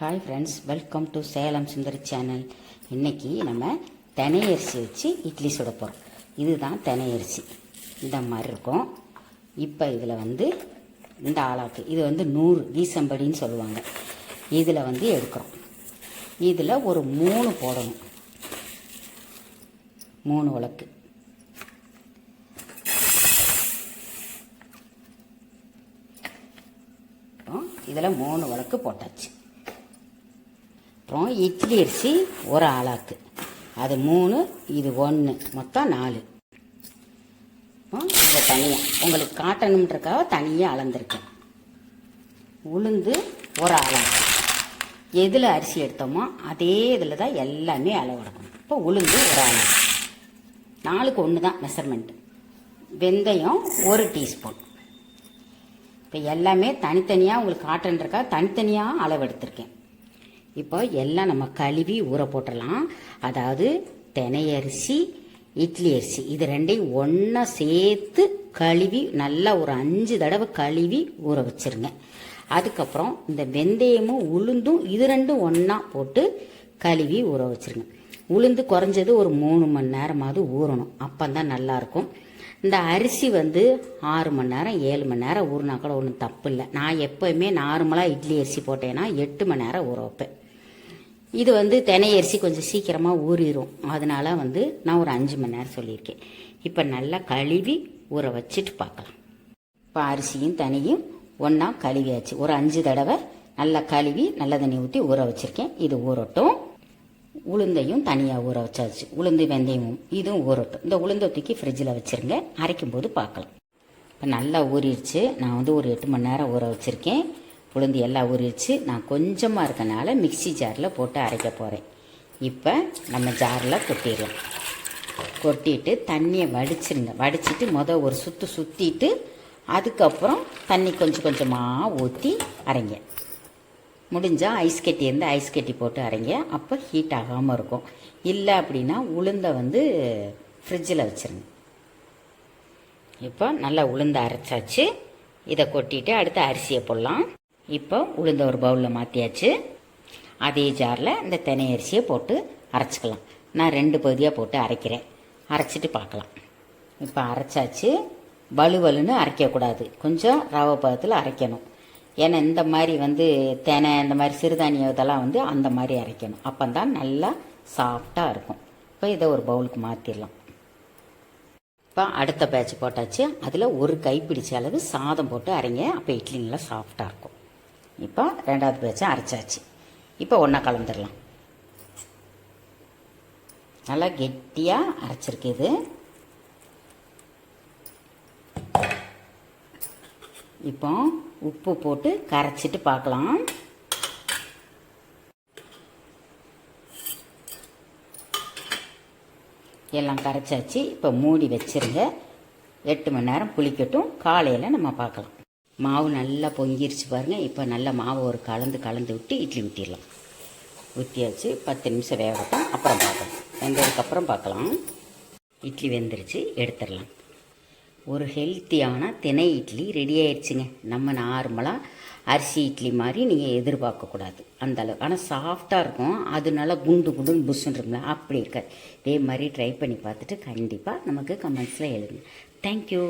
Hi friends welcome to Salem Sundari channel இன்னைக்கு நம்ம தனையரிசி வச்சு இட்லி சுட போகிறோம் இதுதான் தினையரிசி இந்த மாதிரி இருக்கும். இப்போ இதில் வந்து இந்த ஆளாக்கு. இது வந்து நூறு வீசம்படின்னு சொல்லுவாங்க. இதில் வந்து எடுக்கிறோம். இதில் ஒரு மூணு போடணும். மூணு உலக்கு. அப்புறம் இதில் மூணு வழக்கு போட்டாச்சு. அப்புறம் இட்லி அரிசி ஒரு ஆளாக்கு. அது மூணு இது ஒன்று மொத்தம் நாலு. அப்புறம் இதை தனியாக உங்களுக்கு காட்டணுன்றக்காக தனியாக அளந்திருக்கேன். உளுந்து ஒரு ஆளாக்கு. எதில் அரிசி எடுத்தோமோ அதே இதில் தான் எல்லாமே அளவெடுக்கணும் இப்போ உளுந்து ஒரு ஆளாக்கு. நாலுக்கு ஒன்று தான் மெஷர்மெண்ட் வெந்தயம் ஒரு டீஸ்பூன் இப்போ எல்லாமே தனித்தனியாக உங்களுக்கு காட்டுன்றக்கா தனித்தனியாக அளவு எடுத்திருக்கேன் இப்போ எல்லாம் நம்ம கழுவி ஊற போட்டுடலாம். அதாவது தினையரிசி இட்லி அரிசி இது ரெண்டையும் ஒன்றா சேர்த்து கழுவி நல்லா ஒரு அஞ்சு தடவை கழுவி ஊற வச்சிருங்க. அதுக்கப்புறம் இந்த வெந்தயமும் உளுந்தும் இது ரெண்டும் ஒன்றா போட்டு கழுவி ஊற வச்சுருங்க. உளுந்து குறைஞ்சது ஒரு மூணு மணி நேரமாவது ஊறணும். அப்போ தான் நல்லாயிருக்கும் இந்த அரிசி வந்து ஆறு மணி நேரம் ஏழு மணி நேரம் ஊறினா கூட ஒன்றும் தப்பு இல்லை. நான் எப்போயுமே நார்மலாக இட்லி அரிசி போட்டேன்னா எட்டு மணி நேரம் ஊற வைப்பேன் இது வந்து தினை அரிசி கொஞ்சம் சீக்கிரமாக ஊறிடும் அதனால வந்து நான் ஒரு அஞ்சு மணி நேரம் சொல்லியிருக்கேன். இப்போ நல்லா கழுவி ஊற வச்சுட்டு பார்க்கலாம். இப்போ அரிசியும் தனியும் ஒன்றா கழுவியாச்சு. ஒரு அஞ்சு தடவை நல்லா கழுவி நல்ல தண்ணி ஊற்றி ஊற வச்சுருக்கேன். இது ஊறட்டும். உளுந்தையும் தனியாக ஊற வச்சாச்சு. உளுந்து வெந்தயமும் இதுவும் ஊறட்டும். இந்த உளுந்தை தூக்கி ஃப்ரிட்ஜில் வச்சுருங்க. அரைக்கும் போது பார்க்கலாம். இப்போ நல்லா ஊறிடுச்சு. நான் வந்து ஒரு எட்டு மணி நேரம் ஊற வச்சுருக்கேன். உளுந்து எல்லாம் ஊறிடுச்சு. நான் கொஞ்சமாக இருக்கனால மிக்சி ஜாரில் போட்டு அரைக்க போகிறேன் இப்போ நம்ம ஜாரில் கொட்டிடலாம். கொட்டிட்டு தண்ணியை வடிச்சிருங்க. வடிச்சிட்டு மொதல் ஒரு சுற்று சுற்றிட்டு அதுக்கப்புறம் தண்ணி கொஞ்சம் கொஞ்சமாக ஊற்றி அரைங்க. முடிஞ்சால் ஐஸ் கட்டி இருந்து ஐஸ் கட்டி போட்டு அரைங்க. அப்போ ஹீட் ஆகாமல் இருக்கும். இல்லை அப்படின்னா உளுந்தை வந்து ஃப்ரிட்ஜில் வச்சுருங்க. இப்போ நல்லா உளுந்து அரைச்சாச்சு. இதை கொட்டிட்டு அடுத்து அரிசியை போடலாம். இப்போ உளுந்த ஒரு பவுலில் மாற்றியாச்சு அதே ஜாரில் இந்த தினை அரிசியை போட்டு அரைச்சிக்கலாம். நான் ரெண்டு பகுதியாக போட்டு அரைக்கிறேன். அரைச்சிட்டு பார்க்கலாம். இப்போ அரைச்சாச்சு. வலுவலுன்னு அரைக்கக்கூடாது. கொஞ்சம் ரவை பதத்தில் அரைக்கணும். ஏன்னா இந்த மாதிரி வந்து தெனை இந்த மாதிரி சிறுதானியம் இதெல்லாம் வந்து அந்த மாதிரி அரைக்கணும். அப்போ தான் நல்லா சாஃப்டாக இருக்கும். இப்போ இதை ஒரு பவுலுக்கு மாற்றிடலாம் இப்போ அடுத்த பேட்ச் போட்டாச்சு. அதில் ஒரு கைப்பிடிச்ச அளவு சாதம் போட்டு அரைங்க. அப்போ இட்லி நல்லா சாஃப்டாக இருக்கும். இப்போ ரெண்டாவது பேட்சும் அரைச்சாச்சு. இப்போ ஒன்றா கலந்துடலாம் நல்லா கெட்டியாக அரைச்சிருக்கு இது. இப்போ உப்பு போட்டு கரைச்சிட்டு பார்க்கலாம். எல்லாம் கரைச்சாச்சு. இப்போ மூடி வச்சிருங்க. எட்டு மணி நேரம் புளிக்கட்டும். காலையில் நம்ம பார்க்கலாம். மாவு நல்லா பொங்கிருச்சு பாருங்க. இப்போ நல்லா மாவு ஒரு கலந்து கலந்து விட்டு இட்லி ஊற்றிடலாம் ஊற்றியாச்சு பத்து நிமிஷம் வேகட்டும். அப்புறம் பார்க்கலாம். வெந்ததுக்கப்புறம் பார்க்கலாம். இட்லி வெந்துருச்சு. எடுத்துடலாம். ஒரு ஹெல்த்தியான தினை இட்லி ரெடி ஆயிடுச்சுங்க. நம்ம நார்மலாக அரிசி இட்லி மாதிரி நீங்கள் எதிர்பார்க்கக்கூடாது. அந்தளவு ஆனால் சாஃப்டாக இருக்கும். அதனால குண்டு குண்டுன்னு புஷ்ஷுன்னு இருக்குங்களா அப்படி இருக்காது. இதே மாதிரி ட்ரை பண்ணி பார்த்துட்டு கண்டிப்பாக நமக்கு கமெண்ட்ஸில் எழுதுங்க. தேங்க்யூ